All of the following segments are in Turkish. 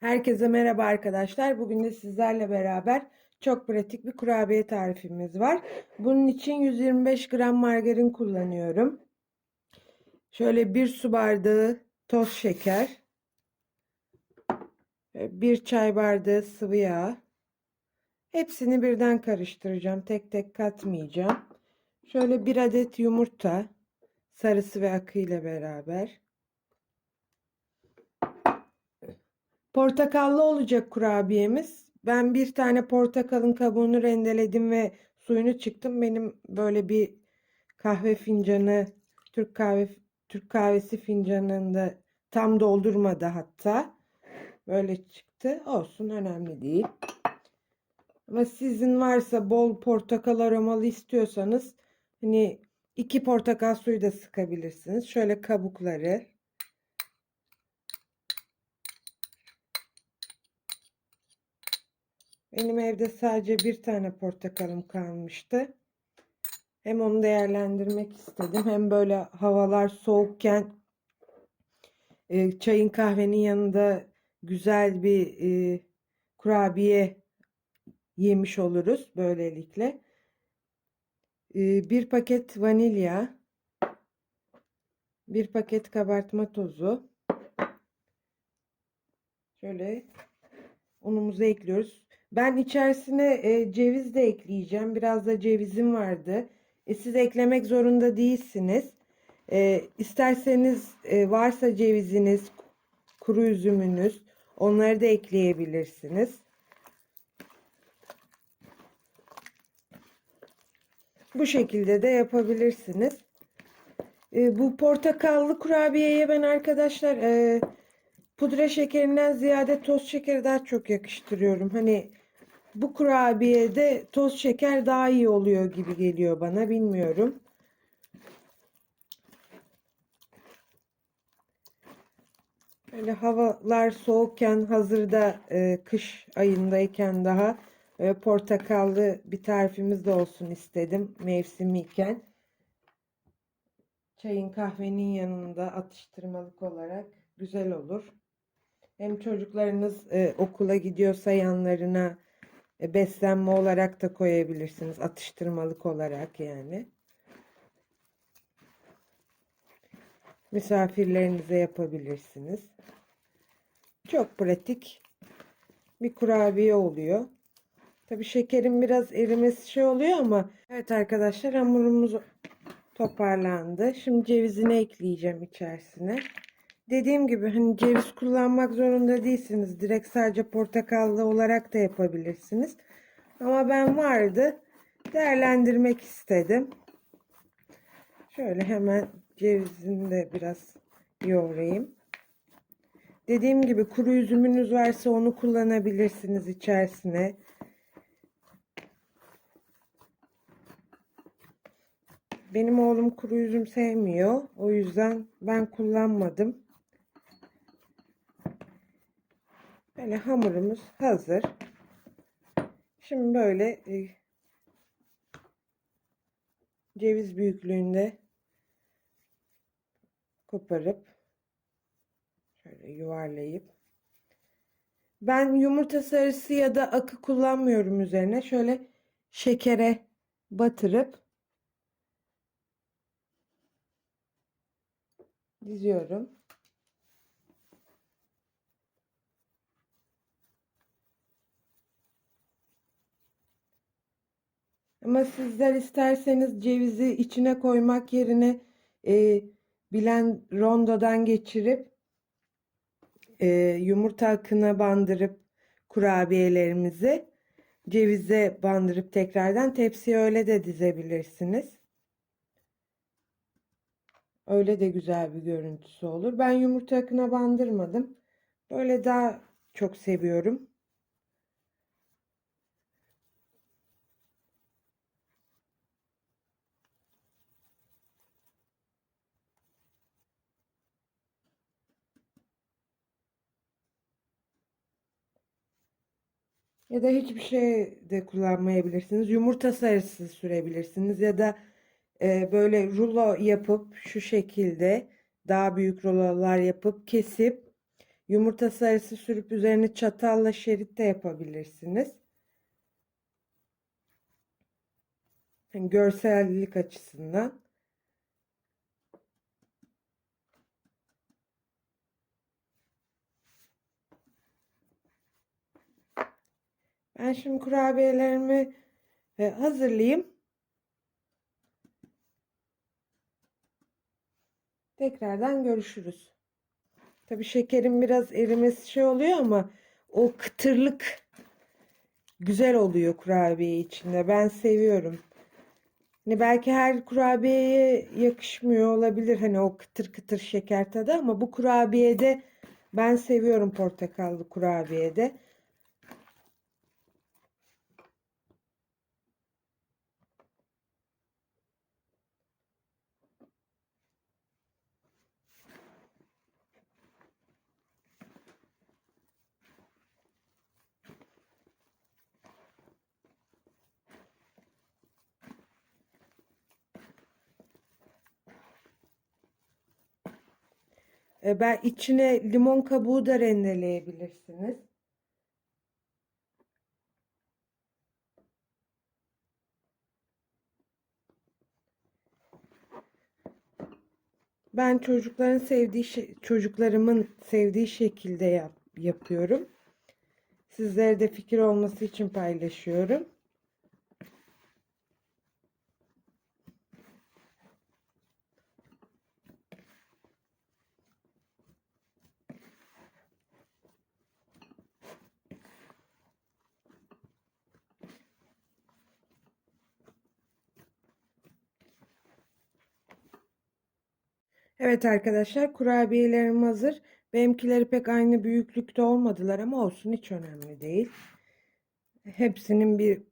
Herkese merhaba arkadaşlar. Bugün de sizlerle beraber çok pratik bir kurabiye tarifimiz var. Bunun için 125 gram margarin kullanıyorum. Şöyle bir su bardağı toz şeker. Bir çay bardağı sıvı yağ. Hepsini birden karıştıracağım. Tek tek katmayacağım. Şöyle bir adet yumurta. Sarısı ve akı ile beraber. Portakallı olacak kurabiyemiz. Ben bir tane portakalın kabuğunu rendeledim ve suyunu çıktım. Benim böyle bir kahve fincanı, Türk kahve Türk kahvesi fincanında tam doldurmadı hatta. Böyle çıktı. Olsun önemli değil. Ama sizin varsa bol portakal aromalı istiyorsanız hani iki portakal suyu da sıkabilirsiniz. Şöyle kabukları Benim evde sadece bir tane portakalım kalmıştı. Hem onu değerlendirmek istedim. Hem böyle havalar soğukken e, çayın kahvenin yanında güzel bir e, kurabiye yemiş oluruz böylelikle. E, bir paket vanilya, bir paket kabartma tozu. Şöyle unumuzu ekliyoruz. Ben içerisine e, ceviz de ekleyeceğim. Biraz da cevizim vardı. E, siz eklemek zorunda değilsiniz. E, isterseniz e, varsa ceviziniz, kuru üzümünüz onları da ekleyebilirsiniz. Bu şekilde de yapabilirsiniz. E, bu portakallı kurabiyeye ben arkadaşlar e, pudra şekerinden ziyade toz şekeri daha çok yakıştırıyorum. Hani bu kurabiyede toz şeker daha iyi oluyor gibi geliyor bana. Bilmiyorum. Böyle havalar soğukken hazırda e, kış ayındayken daha e, portakallı bir tarifimiz de olsun istedim mevsimiyken. Çayın kahvenin yanında atıştırmalık olarak güzel olur. Hem çocuklarınız e, okula gidiyorsa yanlarına e, beslenme olarak da koyabilirsiniz. Atıştırmalık olarak yani. Misafirlerinize yapabilirsiniz. Çok pratik bir kurabiye oluyor. Tabi şekerin biraz erimesi şey oluyor ama evet arkadaşlar hamurumuz toparlandı. Şimdi cevizini ekleyeceğim içerisine. Dediğim gibi hani ceviz kullanmak zorunda değilsiniz. Direkt sadece portakallı olarak da yapabilirsiniz. Ama ben vardı. Değerlendirmek istedim. Şöyle hemen cevizini de biraz yoğurayım. Dediğim gibi kuru üzümünüz varsa onu kullanabilirsiniz içerisine. Benim oğlum kuru üzüm sevmiyor. O yüzden ben kullanmadım. Böyle hamurumuz hazır. Şimdi böyle e, ceviz büyüklüğünde koparıp şöyle yuvarlayıp ben yumurta sarısı ya da akı kullanmıyorum üzerine. Şöyle şekere batırıp diziyorum. Ama sizler isterseniz cevizi içine koymak yerine e, bilen rondodan geçirip e, yumurta akına bandırıp kurabiyelerimizi cevize bandırıp tekrardan tepsiye öyle de dizebilirsiniz. Öyle de güzel bir görüntüsü olur. Ben yumurta akına bandırmadım. Böyle daha çok seviyorum. Ya da hiçbir şey de kullanmayabilirsiniz. Yumurta sarısı sürebilirsiniz ya da e, böyle rulo yapıp şu şekilde daha büyük rulolar yapıp kesip Yumurta sarısı sürüp üzerine çatalla şerit de yapabilirsiniz. Yani görsellik açısından. Ben şimdi kurabiyelerimi e, hazırlayayım. Tekrardan görüşürüz. Tabii şekerin biraz erimesi şey oluyor ama o kıtırlık güzel oluyor kurabiye içinde. Ben seviyorum. Hani belki her kurabiyeye yakışmıyor olabilir hani o kıtır kıtır şeker tadı ama bu kurabiyede ben seviyorum portakallı kurabiyede. Ben içine limon kabuğu da rendeleyebilirsiniz. Ben çocukların sevdiği çocuklarımın sevdiği şekilde yap, yapıyorum. Sizlere de fikir olması için paylaşıyorum. Evet arkadaşlar kurabiyelerim hazır. Benimkileri pek aynı büyüklükte olmadılar ama olsun hiç önemli değil. Hepsinin bir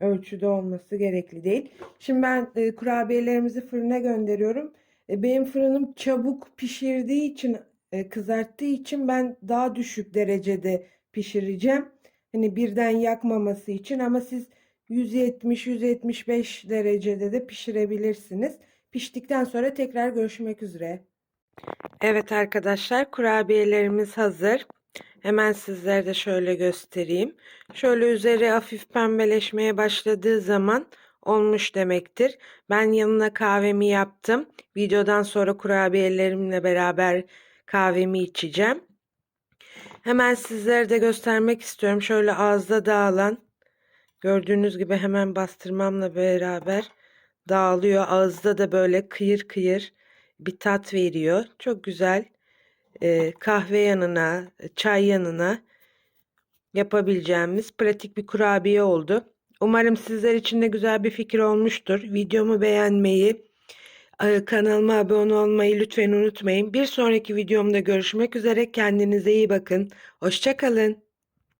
ölçüde olması gerekli değil. Şimdi ben e, kurabiyelerimizi fırına gönderiyorum. E, benim fırınım çabuk pişirdiği için e, kızarttığı için ben daha düşük derecede pişireceğim. Hani birden yakmaması için ama siz 170-175 derecede de pişirebilirsiniz. Piştikten sonra tekrar görüşmek üzere. Evet arkadaşlar kurabiyelerimiz hazır. Hemen sizlere de şöyle göstereyim. Şöyle üzeri hafif pembeleşmeye başladığı zaman olmuş demektir. Ben yanına kahvemi yaptım. Videodan sonra kurabiyelerimle beraber kahvemi içeceğim. Hemen sizlere de göstermek istiyorum. Şöyle ağızda dağılan gördüğünüz gibi hemen bastırmamla beraber dağılıyor. Ağızda da böyle kıyır kıyır bir tat veriyor. Çok güzel. Ee, kahve yanına, çay yanına yapabileceğimiz pratik bir kurabiye oldu. Umarım sizler için de güzel bir fikir olmuştur. Videomu beğenmeyi, e, kanalıma abone olmayı lütfen unutmayın. Bir sonraki videomda görüşmek üzere. Kendinize iyi bakın. Hoşçakalın.